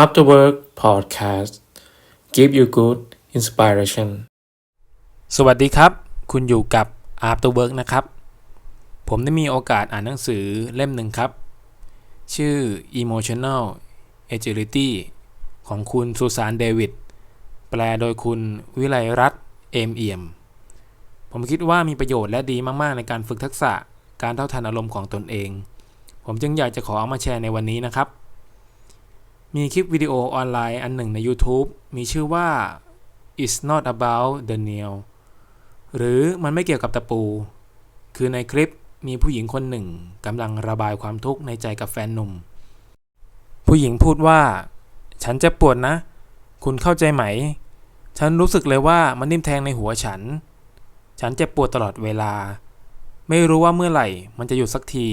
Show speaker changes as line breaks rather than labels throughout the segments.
After Work Podcast Give you good inspiration
สวัสดีครับ คุณอยู่กับ After Work นะครับ ผมได้มีโอกาสอ่านหนังสือเล่มหนึ่งครับ ชื่อ Emotional Agility ของคุณซูซานเดวิด แปลโดยคุณวิไลรัตน์เอมเอี่ยม ผมคิดว่ามีประโยชน์และดีมากๆ ในการฝึกทักษะการเท่าทันอารมณ์ของตนเอง ผมจึงอยากจะขอเอามาแชร์ในวันนี้นะครับ มีคลิปวิดีโอออนไลน์อันหนึ่งใน YouTube มีชื่อว่า It's not about the nail หรือมันไม่เกี่ยวกับตะปู คือในคลิปมีผู้หญิงคนหนึ่งกำลังระบายความทุกข์ในใจกับแฟนหนุ่ม ผู้หญิงพูดว่า ฉันเจ็บปวดนะ คุณเข้าใจไหม ฉันรู้สึกเลยว่ามันนิ่มแทงในหัวฉัน ฉันเจ็บปวดตลอดเวลา ไม่รู้ว่าเมื่อไหร่มันจะหยุดสักที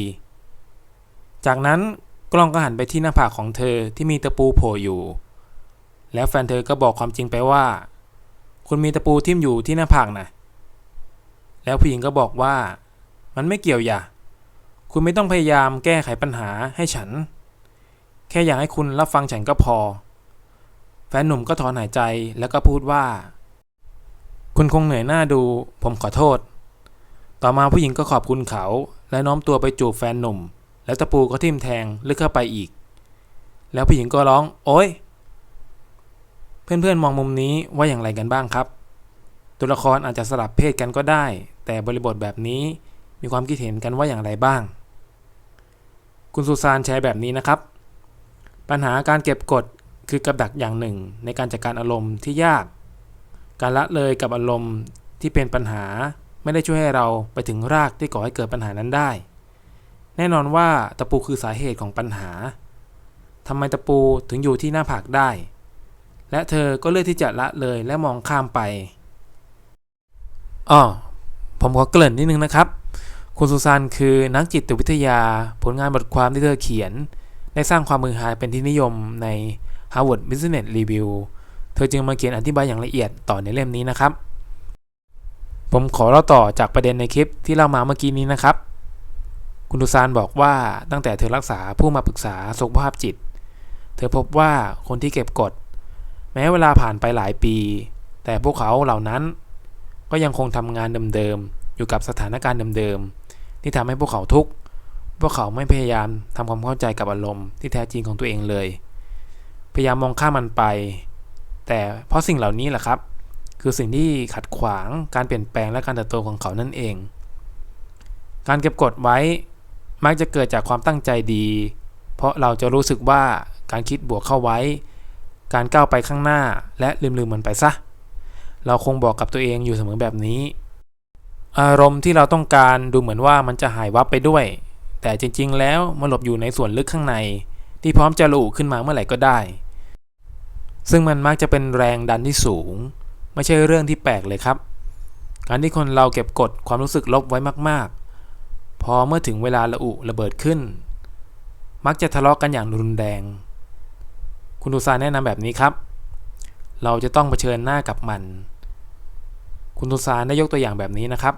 จากนั้น กล้องก็หันไปที่หน้าผากของเธอที่มีตะปูโผล่อยู่ แล้วแฟนเธอก็บอกความจริงไปว่า คุณมีตะปูทิ่มอยู่ที่หน้าผากนะแล้วผู้หญิงก็บอกว่า มันไม่เกี่ยวอย่าคุณไม่ต้องพยายามแก้ไขปัญหาให้ฉัน แค่อยากให้คุณรับฟังฉันก็พอ แฟนหนุ่มก็ถอนหายใจแล้วก็พูดว่า คุณคงเหนื่อยหน้าดู ผมขอโทษ ต่อมาผู้หญิงก็ขอบคุณเขา และน้อมตัวไปจูบแฟนหนุ่ม แล้วตะปูก็ทิ่มแทงลึกเข้าไปอีก แล้วผู้หญิงก็ร้อง โอ๊ย เพื่อนๆมองมุมนี้ว่าอย่างไรกันบ้างครับ ตัวละครอาจจะสลับเพศกันก็ได้ แต่บริบทแบบนี้มีความคิดเห็นกันว่าอย่างไรบ้าง คุณสุซานแชร์แบบนี้นะครับ ปัญหาการเก็บกดคือกับดักอย่างหนึ่ง ในการจัดการอารมณ์ที่ยาก การละเลยกับอารมณ์ที่เป็นปัญหาไม่ได้ช่วยให้เราไปถึงรากที่ก่อให้เกิดปัญหานั้นได้ แน่นอนว่าตะปูคือสาเหตุของปัญหาทำไมตะปูถึงอยู่ที่หน้าผากได้ และเธอก็เลือกที่จะละเลยและมองข้ามไปอ๋อผมขอเกริ่นนิดนึงนะครับ คุณสุซานคือนักจิตวิทยา ผลงานบทความที่เธอเขียน ได้สร้างความมือหายเป็นที่นิยมใน Harvard Business Review เธอจึงมาเขียนอธิบายอย่างละเอียดต่อในเล่มนี้นะครับ ผมขอเล่าต่อจากประเด็นในคลิปที่เล่ามาเมื่อกี้นี้นะครับ คุณสุซานบอกว่าตั้งแต่เธอรักษาผู้มาปรึกษาสุขภาพจิต เธอพบว่าคนที่เก็บกด แม้เวลาผ่านไปหลายปี แต่พวกเขาเหล่านั้น ก็ยังคงทำงานเดิมๆอยู่กับสถานการณ์เดิมๆที่ทำให้พวกเขาทุกข์พวกเขาไม่พยายามทำความเข้าใจกับอารมณ์ที่แท้จริงของตัวเองเลย พยายามมองข้ามมันไป แต่เพราะสิ่งเหล่านี้แหละครับ คือสิ่งที่ขัดขวางการเปลี่ยนแปลงและการเติบโตของเขานั่นเอง การเก็บกดไว้ มักจะเกิดจากความตั้งใจดี เพราะเราจะรู้สึกว่าการคิดบวกเข้าไว้ การก้าวไปข้างหน้าและลืมๆมันไปซะ เราคงบอกกับตัวเองอยู่เสมอแบบนี้ อารมณ์ที่เราต้องการดูเหมือนว่ามันจะหายวับไปด้วย แต่จริง ๆ แล้วมันหลบอยู่ในส่วนลึกข้างใน ที่พร้อมจะระอุขึ้นมาเมื่อไหร่ก็ได้ ซึ่งมันมักจะเป็นแรงดันที่สูง ไม่ใช่เรื่องที่แปลกเลยครับ การที่คนเราเก็บกดความรู้สึกลบไว้มาก พอเมื่อถึงเวลาระอุระเบิดขึ้น มักจะทะเลาะกันอย่างรุนแรง คุณดูซานแนะนำแบบนี้ครับ เราจะต้องเผชิญหน้ากับมัน คุณตุซานได้ยกตัวอย่างแบบนี้นะครับ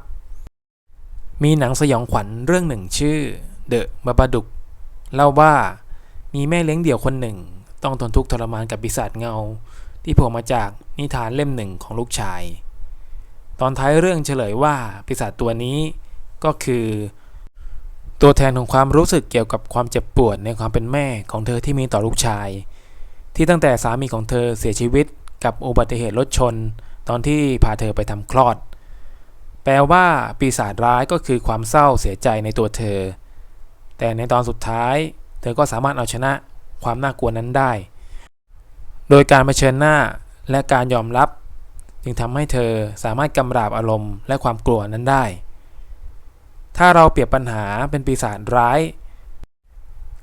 มีหนังสยองขวัญเรื่องหนึ่งชื่อ The Babadook เล่าว่ามีแม่เลี้ยงเดี่ยวคนหนึ่ง ต้องทนทุกข์ทรมานกับปีศาจเงา ที่โผล่มาจากนิทานเล่มหนึ่งของลูกชาย ตอนท้ายเรื่องเฉลยว่าปีศาจตัวนี้ก็คือ ตัวแทนของความรู้สึกเกี่ยวกับความเจ็บปวดในความเป็นแม่ของเธอที่มีต่อลูกชาย ที่ตั้งแต่สามีของเธอเสียชีวิตกับอุบัติเหตุรถชน ตอนที่พาเธอไปทำคลอด แปลว่าปีศาจร้ายก็คือความเศร้าเสียใจในตัวเธอ แต่ในตอนสุดท้าย เธอก็สามารถเอาชนะความน่ากลัวนั้นได้ โดยการเผชิญหน้าและการยอมรับ จึงทำให้เธอสามารถกำราบอารมณ์และความกลัวนั้นได้ ถ้าเราเปรียบปัญหาเป็นปีศาจร้าย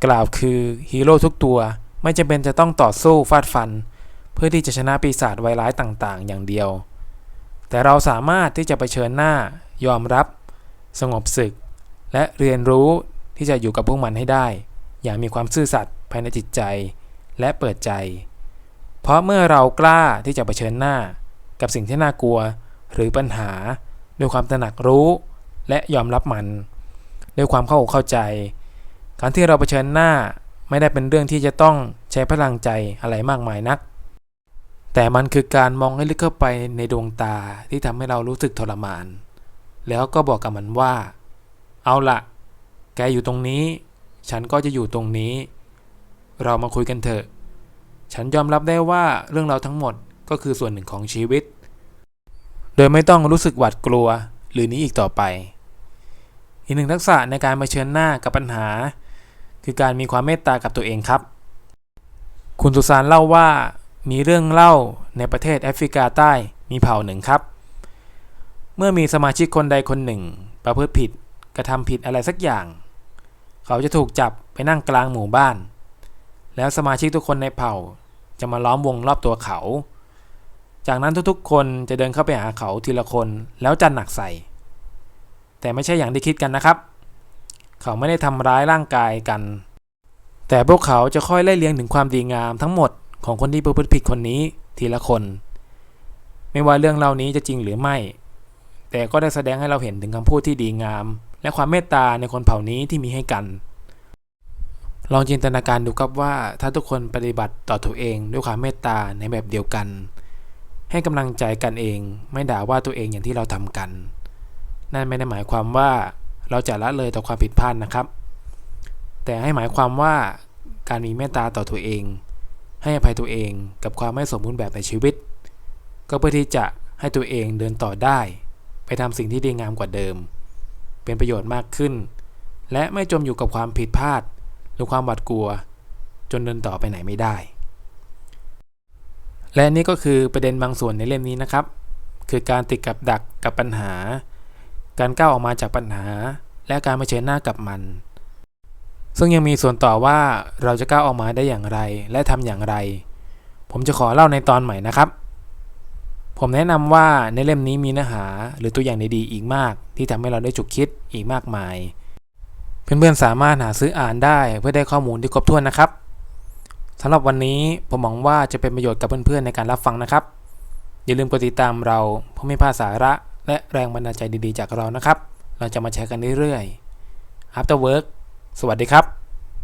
กล่าวคือฮีโร่ทุกตัวไม่จำเป็นจะต้องต่อสู้ฟาดฟัน เพื่อที่จะชนะปีศาจไวร้ายต่างๆ อย่างเดียว แต่เราสามารถที่จะไปเชิญหน้ายอมรับ สงบศึก และเรียนรู้ที่จะอยู่กับพวกมันให้ได้ อย่างมีความซื่อสัตย์ภายในจิตใจ และเปิดใจ เพราะเมื่อเรากล้าที่จะไปเชิญหน้า กับสิ่งที่น่ากลัว หรือปัญหาด้วยความตระหนักรู้ และยอมรับมัน ด้วยความเข้าอกเข้าใจ การที่เราเผชิญหน้าไม่ได้เป็นเรื่องที่จะต้องใช้พลังใจอะไรมากมายนัก แต่มันคือการมองให้ลึกเข้าไปในดวงตาที่ทำให้เรารู้สึกทรมาน แล้วก็บอกกับมันว่า เอาละแกอยู่ตรงนี้ ฉันก็จะอยู่ตรงนี้ เรามาคุยกันเถอะ ฉันยอมรับได้ว่าเรื่องเราทั้งหมดก็คือส่วนหนึ่งของชีวิต โดยไม่ต้องรู้สึกหวาดกลัวหรือนี้อีกต่อไป อีกหนึ่งทักษะในการมาเผชิญหน้ากับปัญหา คือการมีความเมตตากับตัวเองครับ คุณสุสานเล่าว่ามีเรื่องเล่าในประเทศแอฟริกาใต้มีเผ่าหนึ่งครับ เมื่อมีสมาชิกคนใดคนหนึ่ง ประพฤติผิดกระทำผิดอะไรสักอย่าง เขาจะถูกจับไปนั่งกลางหมู่บ้าน แล้วสมาชิกทุกคนในเผ่าจะมาล้อมวงรอบตัวเขา จากนั้นทุกๆ คนจะเดินเข้าไปหาเขาทีละคนแล้วจันหนักใส่ แต่ไม่ใช่อย่างที่คิดกันนะครับ เขาไม่ได้ทำร้ายร่างกายกัน แต่พวกเขาจะค่อยไล่เลียงถึงความดีงามทั้งหมดของคนที่ประพฤติผิดคนนี้ทีละคน ไม่ว่าเรื่องเล่านี้จะจริงหรือไม่ แต่ก็ได้แสดงให้เราเห็นถึงคำพูดที่ดีงาม และความเมตตาในคนเผ่านี้ที่มีให้กัน ลองจินตนาการดูครับว่า ถ้าทุกคนปฏิบัติต่อตัวเองด้วยความเมตตาในแบบเดียวกัน ให้กำลังใจกันเอง ไม่ด่าว่าตัวเองอย่างที่เราทำกัน นั่นไม่ได้หมายความว่าเราจะละเลยต่อความผิดพลาดนะครับ แต่ให้หมายความว่าการมีเมตตาต่อตัวเอง ให้อภัยตัวเองกับความไม่สมบูรณ์แบบในชีวิต ก็เพื่อที่จะให้ตัวเองเดินต่อได้ ไปทำสิ่งที่ดีงามกว่าเดิม เป็นประโยชน์มากขึ้น และไม่จมอยู่กับความผิดพลาด หรือความหวาดกลัว จนเดินต่อไปไหนไม่ได้ และนี่ก็คือประเด็นบางส่วนในเล่มนี้นะครับ คือการติดกับดักกับปัญหา การก้าวออกมาจากปัญหา และการเผชิญหน้ากับมัน ซึ่งยังมีส่วนต่อว่าเราจะก้าวออกมาได้อย่างไรและทำอย่างไร ผมจะขอเล่าในตอนใหม่นะครับ ผมแนะนำว่าในเล่มนี้มีเนื้อหาหรือตัวอย่างดีๆอีกมาก ที่ทำให้เราได้จุกคิดอีกมากมาย เพื่อนๆสามารถหาซื้ออ่านได้เพื่อได้ข้อมูลที่ครบถ้วนนะครับสำหรับวันนี้ผมหวังว่าจะเป็นประโยชน์กับเพื่อนๆในการรับฟังนะครับ อย่าลืมกดติดตามเราเพื่อไม่พลาดสาระ และแรงบันดาลใจดีๆจากเรานะครับ เราจะมาแชร์กันเรื่อยๆ After Work สวัสดีครับ